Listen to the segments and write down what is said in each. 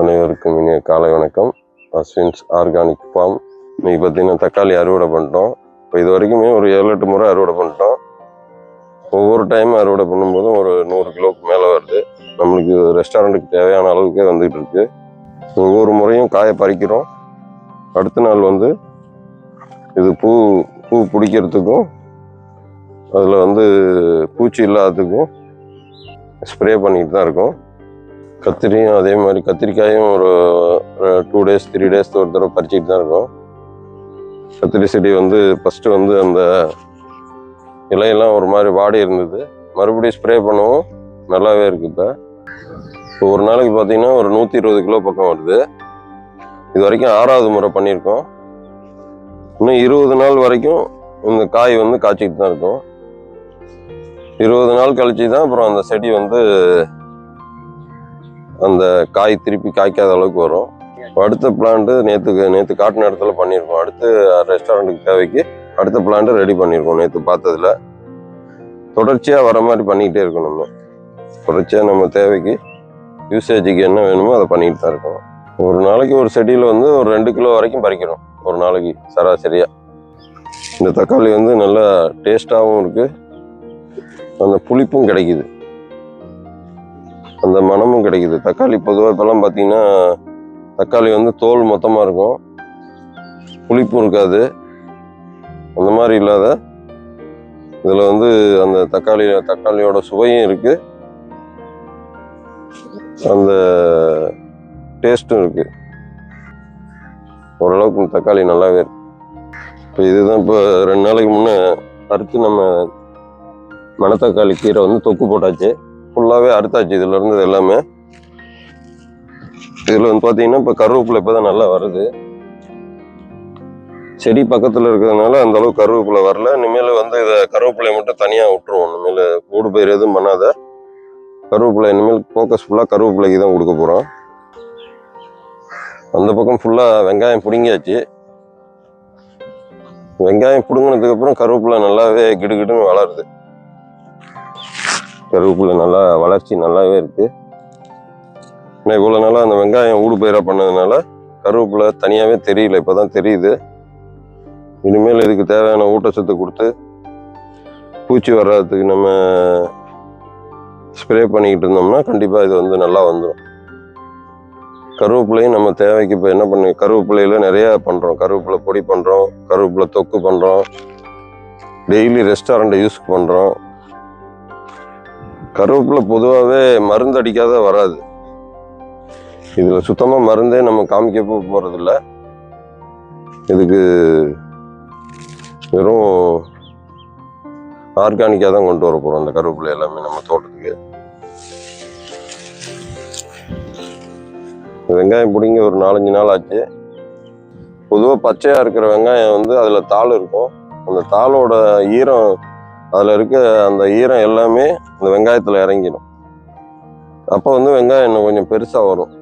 அனைவருக்கும் இனிய காலை வணக்கம். Ashwin's organic farm. இன்னைக்கு பார்த்தீங்கன்னா தக்காளி அறுவடை பண்ணிட்டோம். இப்போ இது வரைக்குமே ஒரு ஏழு எட்டு முறை அறுவடை பண்ணிட்டோம். ஒவ்வொரு டைம் அறுவடை பண்ணும்போதும் ஒரு நூறு கிலோவுக்கு மேலே வருது. நம்மளுக்கு ரெஸ்டாரண்ட்டுக்கு தேவையான அளவுக்கே வந்துகிட்டு இருக்கு. ஒவ்வொரு முறையும் காயை பறிக்கிறோம். அடுத்த நாள் வந்து இது பூ பூ பிடிக்கிறதுக்கும் அதில் வந்து பூச்சி இல்லாததுக்கும் ஸ்ப்ரே பண்ணிக்கிட்டு தான் இருக்கோம். கத்திரியும் அதே மாதிரி கத்திரிக்காயும் ஒரு டூ டேஸ் த்ரீ டேஸ் ஒரு தடவை பறிச்சிட்டு தான் இருக்கும். கத்திரி செடி வந்து ஃபஸ்ட்டு வந்து அந்த இலையெல்லாம் ஒரு மாதிரி வாடி இருந்தது. மறுபடியும் ஸ்ப்ரே பண்ணவும். நல்லாவே இருக்கு இப்போ. இப்போ ஒரு நாளைக்கு பார்த்தீங்கன்னா ஒரு நூற்றி இருபது கிலோ பக்கம் வருது. இது வரைக்கும் ஆறாவது முறை பண்ணியிருக்கோம். இன்னும் இருபது நாள் வரைக்கும் இந்த காய் வந்து காய்ச்சிட்டு தான் இருக்கும். இருபது நாள் கழிச்சு தான் அப்புறம் அந்த செடி வந்து அந்த காய் திருப்பி காய்க்காத அளவுக்கு வரும். அடுத்த பிளான்ட்டு நேற்றுக்கு நேற்று காட்டின இடத்துல பண்ணியிருக்கோம். அடுத்து ரெஸ்டாரண்ட்டுக்கு தேவைக்கு அடுத்த பிளான்ட்டு ரெடி பண்ணியிருக்கோம் நேற்று பார்த்ததுல. தொடர்ச்சியாக வர மாதிரி பண்ணிக்கிட்டே இருக்கோம் நம்ம. தொடர்ச்சியாக நம்ம தேவைக்கு யூசேஜுக்கு என்ன வேணுமோ அதை பண்ணிக்கிட்டு தான் இருக்கோம் ஒரு நாளைக்கு ஒரு செடியில் வந்து ஒரு ரெண்டு கிலோ வரைக்கும் பறிக்கிறோம். ஒரு நாளைக்கு சராசரியாக இந்த தக்காளி வந்து நல்லா டேஸ்ட்டாகவும் இருக்குது அந்த புளிப்பும் கிடைக்குது. அந்த மணமும் கிடைக்குது. தக்காளி பொதுவாக இப்போல்லாம் பார்த்தீங்கன்னா தக்காளி வந்து தோல் மொத்தமாக இருக்கும். புளிப்பும் இருக்காது. அந்த மாதிரி இல்லாத இதில் வந்து அந்த தக்காளி தக்காளியோட சுவையும் இருக்குது அந்த டேஸ்ட்டும் இருக்குது ஓரளவுக்கு தக்காளி நல்லாவே இருக்கு. இப்போ இதுதான் இப்போ ரெண்டு நாளைக்கு முன்னே அறுத்து நம்ம மணத்தக்காளி கீரை வந்து தொக்கு போட்டாச்சு. ஃபுல்லாகவே அறுத்தாச்சு இதில் இருந்தது எல்லாமே. இதில் வந்து பார்த்தீங்கன்னா இப்போ கருவேப்பிலை இப்போ தான் நல்லா வருது. செடி பக்கத்தில் இருக்கிறதுனால அந்த அளவுக்கு கருவேப்பிலை வரல. இனிமேல் வந்து இதை கருவேப்பிலையை மட்டும் தனியாக விட்டுருவோம். இனிமேல் கூடு பயிர் எதுவும் பண்ணாத. கருவேப்பிலை இனிமேல் ஃபோக்கஸ் ஃபுல்லாக கருவேப்பிலைக்கு தான் கொடுக்க போகிறோம் அந்த பக்கம் ஃபுல்லாக வெங்காயம் பிடுங்கியாச்சு. வெங்காயம் பிடுங்கினதுக்கப்புறம் கருவேப்பிலை நல்லாவே கிடுகிடுன்னு வளருது. கருவேப்பிலை நல்லா வளர்ச்சி நல்லாவே இருக்குது ஏன்னா இவ்வளோ நாளாக அந்த வெங்காயம் ஊடு பயிராக பண்ணதுனால கருவேப்பிலை தனியாகவே தெரியல இப்போ தான் தெரியுது. இனிமேல் இதுக்கு தேவையான ஊட்டச்சத்து கொடுத்து பூச்சி வர்றதுக்கு நம்ம ஸ்ப்ரே பண்ணிக்கிட்டு இருந்தோம்னா கண்டிப்பாக இது வந்து நல்லா வந்துடும் கருவேப்பிலையும் நம்ம தேவைக்கு இப்போ என்ன பண்ணி கருவேப்பிலையில் நிறையா பண்ணுறோம் கருவேப்பிலை பொடி பண்ணுறோம் கருவேப்பிலை தொக்கு பண்ணுறோம் டெய்லி ரெஸ்டாரண்ட்டை யூஸ் பண்ணுறோம் கருவேப்பிலை பொதுவாகவே மருந்து அடிக்காத வராது. இதில் சுத்தமாக மருந்தே நம்ம காமிக்க போகிறதில்ல இதுக்கு வெறும் ஆர்கானிக்காக தான் கொண்டு வர போகிறோம் அந்த கருவேப்பிலை எல்லாமே நம்ம தோட்டத்துக்கு. வெங்காயம் பிடிங்கி ஒரு நாலஞ்சு நாள் ஆச்சு. பொதுவாக பச்சையாக இருக்கிற வெங்காயம் வந்து அதில் தாள் இருக்கும். அந்த தாளோட ஈரம் அதில் இருக்க அந்த ஈரம் எல்லாமே அந்த வெங்காயத்தில் இறங்கிடும். அப்போ வந்து வெங்காயம் இன்னும் கொஞ்சம் பெருசாக வரும்.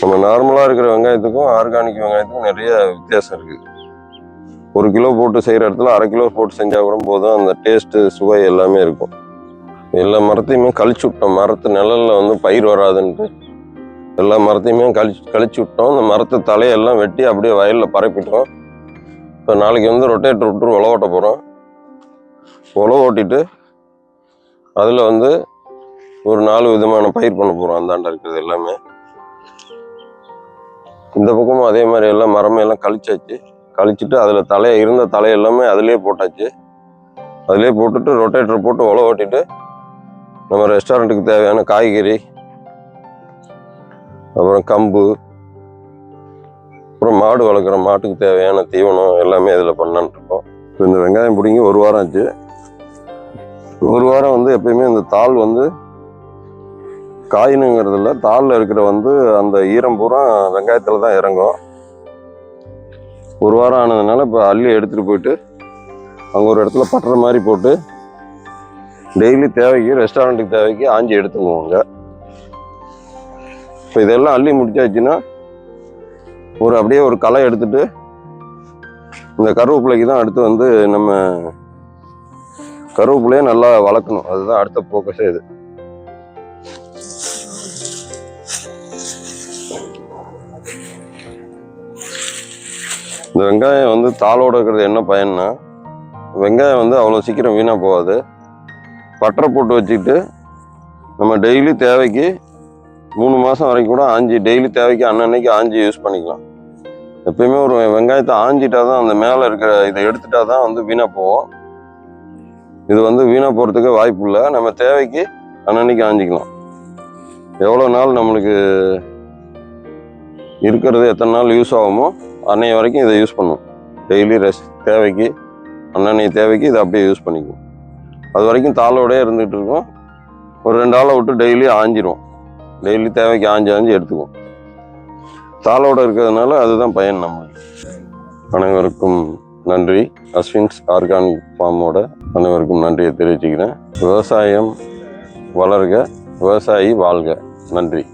நம்ம நார்மலாக இருக்கிற வெங்காயத்துக்கும் ஆர்கானிக் வெங்காயத்துக்கும் நிறைய வித்தியாசம் இருக்குது ஒரு கிலோ போட்டு செய்கிற இடத்துல அரை கிலோ போட்டு செஞ்சால் கூட போதும். அந்த டேஸ்ட்டு சுவை எல்லாமே இருக்கும். எல்லா மரத்தையுமே கழிச்சு விட்டோம். மரத்து நிழலில் வந்து பயிர் வராதுன்ட்டு. எல்லா மரத்தையுமே கழிச்சு கழிச்சு விட்டோம். அந்த மரத்து தலையெல்லாம் வெட்டி அப்படியே வயலில் பரப்பிட்டோம். இப்போ நாளைக்கு வந்து ரொட்டேட்டர் விட்டு உழவு ஓட்ட போகிறோம் உழவு ஓட்டிட்டு அதில் வந்து ஒரு நாலு விதமான பயிர் பண்ண போகிறோம் அந்தாண்ட இருக்கிறது எல்லாமே. இந்த பக்கமும் அதே மாதிரி எல்லாம் மரமையெல்லாம் கழிச்சாச்சு. கழிச்சிட்டு அதில் தலையை இருந்த தலை எல்லாமே அதிலே போட்டாச்சு. அதிலே போட்டுட்டு ரொட்டேட்டர் போட்டு உழவு ஓட்டிட்டு நம்ம ரெஸ்டாரண்ட்டுக்கு தேவையான காய்கறி அப்புறம் கம்பு அப்புறம் மாடு வளர்க்குற மாட்டுக்கு தேவையான தீவனம் எல்லாமே இதில் பண்ணான்ட்டுருக்கோம் இப்போ இந்த வெங்காயம் பிடிங்கி ஒரு வாரம் ஆச்சு. ஒரு வாரம் வந்து எப்பயுமே இந்த தாள் வந்து காயினுங்கிறதுல தாளில் இருக்கிற வந்து அந்த ஈரம் பூரா வெங்காயத்தில் தான் இறங்கும். ஒரு வாரம் ஆனதுனால இப்போ அள்ளி எடுத்துகிட்டு போயிட்டு அங்கே ஒரு இடத்துல பட்டுற மாதிரி போட்டு டெய்லி தேவைக்கு ரெஸ்டாரண்ட்டுக்கு தேவைக்கு ஆஞ்சி எடுத்துக்குவோங்க இப்போ இதெல்லாம் அள்ளி முடிச்சாச்சுன்னா ஒரு அப்படியே ஒரு களை எடுத்துட்டு இந்த கருவேப்பிலைக்கு தான் அடுத்து வந்து நம்ம கருவேப்பிலையை நல்லா வளர்க்கணும். அதுதான் அடுத்த போக்கஸே இது. இந்த வெங்காயம் வந்து தாளோடு இருக்கிறது என்ன பயன்னா வெங்காயம் வந்து அவ்வளோ சீக்கிரம் வீணாக போகாது. பட்டரை போட்டு வச்சுக்கிட்டு நம்ம டெய்லி தேவைக்கு மூணு மாதம் வரைக்கும் கூட ஆஞ்சி டெய்லி தேவைக்கு அன்னன்னைக்கு ஆஞ்சி யூஸ் பண்ணிக்கலாம். எப்பயுமே ஒரு வெங்காயத்தை ஆஞ்சிட்டா தான் அந்த மேலே இருக்கிற இதை எடுத்துட்டா தான் வந்து வீணாக போவோம் இது வந்து வீணாக போகிறதுக்கு வாய்ப்பு இல்லை. நம்ம தேவைக்கு அன்னன்னைக்கு ஆஞ்சிக்கலாம். எவ்வளோ நாள் நம்மளுக்கு இருக்கிறது எத்தனை நாள் யூஸ் ஆகுமோ அன்னைய வரைக்கும் இதை யூஸ் பண்ணும். டெய்லி ரெஸ் தேவைக்கு அன்னன்னைய தேவைக்கு இதை அப்படியே யூஸ் பண்ணிக்குவோம். அது வரைக்கும் தாளோடய இருந்துகிட்டு இருக்கும். ஒரு ரெண்டு ஆளை விட்டு டெய்லி ஆஞ்சிரும். டெய்லி தேவைக்கு ஆஞ்சி ஆஞ்சி எடுத்துக்குவோம். தாளோடு இருக்கிறதுனால அதுதான் பயன் நம்மளுக்கு அனைவருக்கும் நன்றி. அஸ்வின்ஸ் ஆர்கானிக் ஃபார்மோட அனைவருக்கும் நன்றியை தெரிவிச்சுக்கிறேன். விவசாயம் வளர்க விவசாயி வாழ்க. நன்றி.